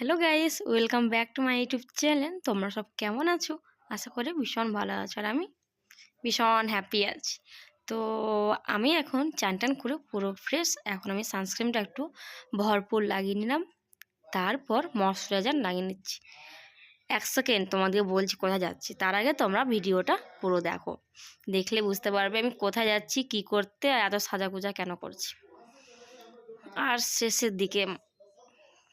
Hello guys, welcome back to my YouTube channel. তোমরা সব কেমন আছো? আশা করি ভীষণ ভালো আছো আর আমি ভীষণ হ্যাপি আছি। তো আমি এখন চান টান করে পুরো ফ্রেশ এখন আমি সানস্ক্রিনটা একটু ভরপুর লাগিয়ে নিলাম। তারপর ময়শ্চারাইজার লাগিয়ে নিচ্ছি। এক সেকেন্ড তোমাদের বলছি কোথায় যাচ্ছি। তার আগে তোমরা ভিডিওটা পুরো দেখো। দেখলে বুঝতে পারবে আমি কোথায় যাচ্ছি, কি করতে এত সাজাগুজা কেন করছি। আর শেষের দিকে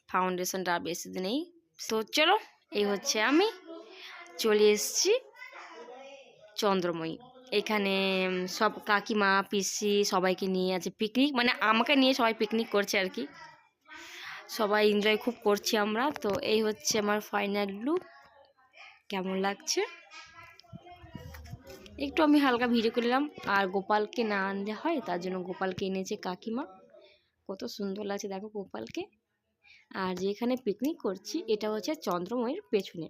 ফাউন্ডেশনটা আর বেশি দিনেই তো চলো, এই হচ্ছে আমি। চলে এসেছি চন্দ্রময়ী। এখানে সব কাকিমা, পিসি সবাইকে নিয়ে আছে পিকনিক মানে আমাকে নিয়ে সবাই পিকনিক করছে আর কি। সবাই এনজয় খুব করছি আমরা। তো এই হচ্ছে আমার ফাইনাল লুক কেমন লাগছে? একটু আমি হালকা ভিডিও করলাম আর গোপালকে না আনলে হয়, তার জন্য গোপালকে এনেছে কাকিমা। কত সুন্দর লাগছে, দেখো গোপালকে। আর যেখানে পিকনিক করছি, এটা হচ্ছে চন্দ্রময়ের পেছনে।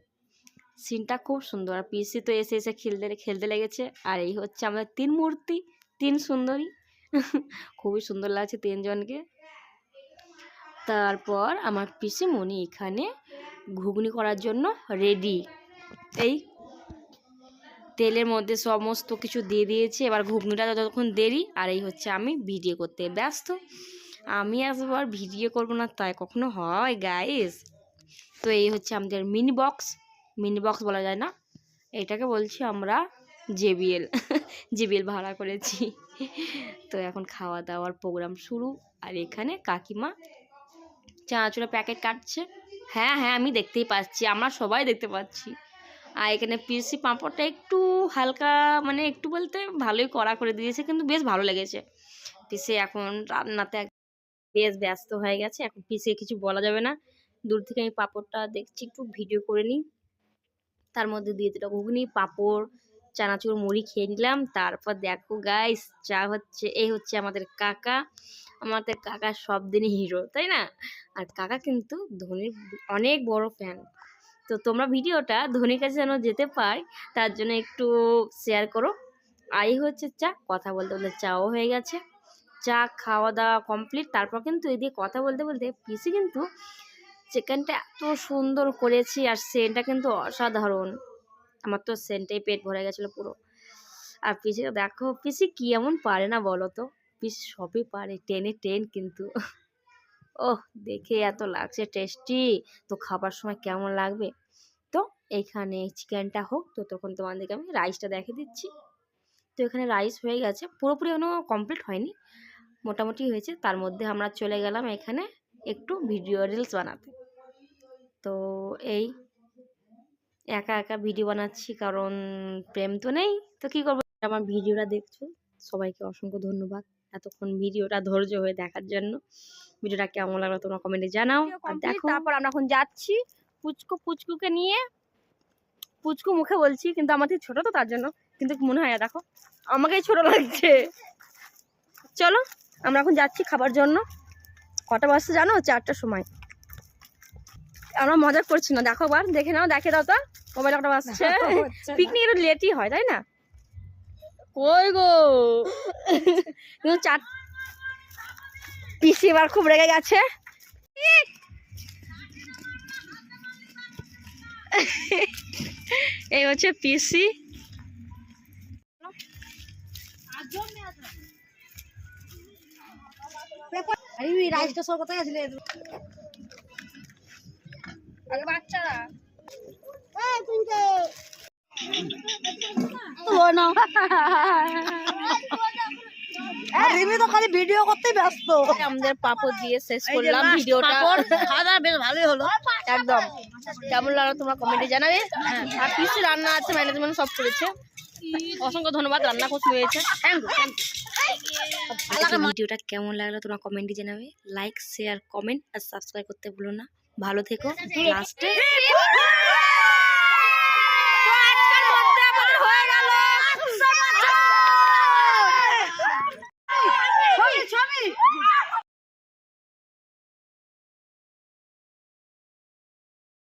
সিনটা খুব সুন্দর। আর পিসি তো এসে এসে খেলতে খেলতে লেগেছে। আর এই হচ্ছে আমাদের তিন মূর্তি, তিন সুন্দরী। খুবই সুন্দর লাগছে তিনজনকে। তারপর আমার পিসি পিসিমণি এখানে ঘুগনি করার জন্য রেডি এই তেলের মধ্যে সমস্ত কিছু দিয়ে দিয়েছে। এবার ঘুগনিটা যতক্ষণ দেরি, আর এই হচ্ছে আমি ভিডিও করতে ব্যস্ত। আমি আসবার ভিডিও করব না, তাই কখনো হয় গাইস তো এই হচ্ছে আমাদের মিনি বক্স মিনি বক্স বলা যায় না। এটাকে বলছি আমরা জেবিএল জেবিএল ভাড়া করেছি। তো এখন খাওয়া দাওয়ার প্রোগ্রাম শুরু। আর এখানে কাকিমা চানাচুরা প্যাকেট কাটছে। হ্যাঁ হ্যাঁ আমি দেখতেই পাচ্ছি। আমরা সবাই দেখতে পাচ্ছি। আর এখানে পিসি পাঁপড়টা একটু হালকা মানে একটু বলতে ভালোই কড়া করে দিয়েছে, কিন্তু বেশ ভালো লেগেছে। পিসি এখন রান্নাতে বেশ ব্যস্ত হয়ে গেছে, এখন পিসে কিছু বলা যাবে না। দূর থেকে আমি পাঁপড়টা দেখছি, একটু ভিডিও করে নিই। তার মধ্যে দিয়ে দিল ঘুগনি, পাঁপড়, চানাচুর, মুড়ি খেয়ে নিলাম। তারপর দেখো গাইস চা হচ্ছে, এই হচ্ছে আমাদের কাকা। আমাদের কাকা সব দিনই হিরো তাই না? আর কাকা কিন্তু ধোনির অনেক বড় ফ্যান তো তোমরা ভিডিওটা ধোনির কাছে যেন যেতে পাই, তার জন্য একটু শেয়ার করো। আই হচ্ছে চা, কথা বলতে বলতে চাও হয়ে গেছে। চা খাওয়া দাওয়া কমপ্লিট তারপর কিন্তু এদিকে কথা বলতে বলতে পিসি কিন্তু চিকেনটা এত সুন্দর করেছি আর সেন্টটা কিন্তু অসাধারণ। আমার তো সেন্টেই পেট ভরে গেছিল পুরো। আর পিসি দেখো পিসি কি এমন পারে না বলো তো? পিসি সবই পারে, টেনে টেন কিন্তু। ওহ, দেখে এত লাগছে টেস্টি তো খাবার সময় কেমন লাগবে? তো এখানে চিকেনটা হোক, তো তখন তোমাদেরকে আমি রাইসটা দেখে দিচ্ছি। তো এখানে রাইস হয়ে গেছে, পুরোপুরি এখনও কমপ্লিট হয়নি। মোটামুটি হয়েছে। তার মধ্যে আমরা চলে গেলাম এখানে একটু ভিডিও রিলস বানাতে। তো এই একা একা ভিডিও বানাচ্ছি কারণ প্রেম তো নেই। তো কী করব? আমার ভিডিওটা দেখছ? সবাইকে অসংখ্য ধন্যবাদ এতক্ষণ ভিডিওটা ধৈর্য হয়ে দেখার জন্য। ভিডিওটা কেমন লাগল তোমরা কমেন্টে জানাও। আর দেখো তারপর আমরা এখন যাচ্ছি পুচকু পুচকুকে নিয়ে। পুচকু মুখে বলছি কিন্তু আমাদের ছোট তো তার জন্য। কিন্তু মনে হয় দেখো আমাকেই ছোট লাগছে। চলো। আমরা এখন যাচ্ছি খাবার জন্য। কটা বাজছে জানো? চারটার সময়। আমরা মজা করছি না দেখো বার দেখে নাও দেখে দাও তো। মোবাইল কটা বাজছে। পিকনিক একটু লেটই হয় তাই না? কই গো? কিন্তু চার পিসি এবার খুব রেগে গেছে। এই হচ্ছে পিসি। সব কোথায় আগে বাচ্চারা। তো খালি ভিডিও করতেই ব্যস্ত। আমাদের পাপড় দিয়ে শেষ করলাম ভিডিওটা। খাওয়া দাওয়া বেশ ভালোই হলো। একদম। কেমন লাগল তোমরা কমেন্টে জানাবে। আর পিসি রান্না আছে ম্যানেজমেন্ট সব করেছে। অসংখ্য ধন্যবাদ রান্না খুব হয়েছে। থ্যাংক ইউ ভিডিওটা কেমন লাগল তোমরা কমেন্টে জানাবে। লাইক শেয়ার কমেন্ট আর সাবস্ক্রাইব করতে ভুলো না। ভালো থেকো। লাস্টে